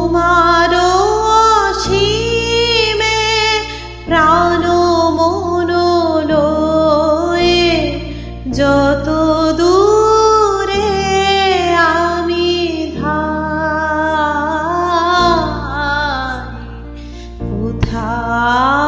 তোমারও অসীমে প্রাণ মন লয়ে যত দূরে আমি ধা কোথাও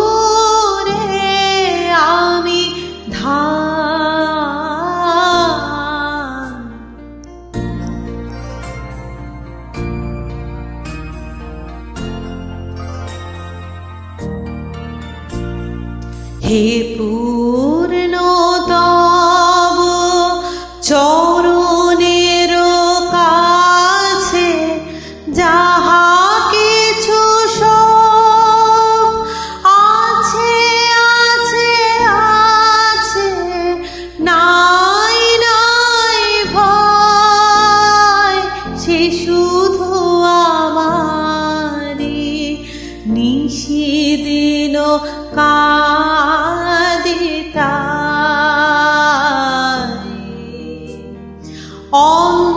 হে পূর্ণ তব চরণের কাছে যাহা কিছু আছে আছে আছে, নাই নাই ভয়, সে শুধু আমারি নিশিদিন কা Om.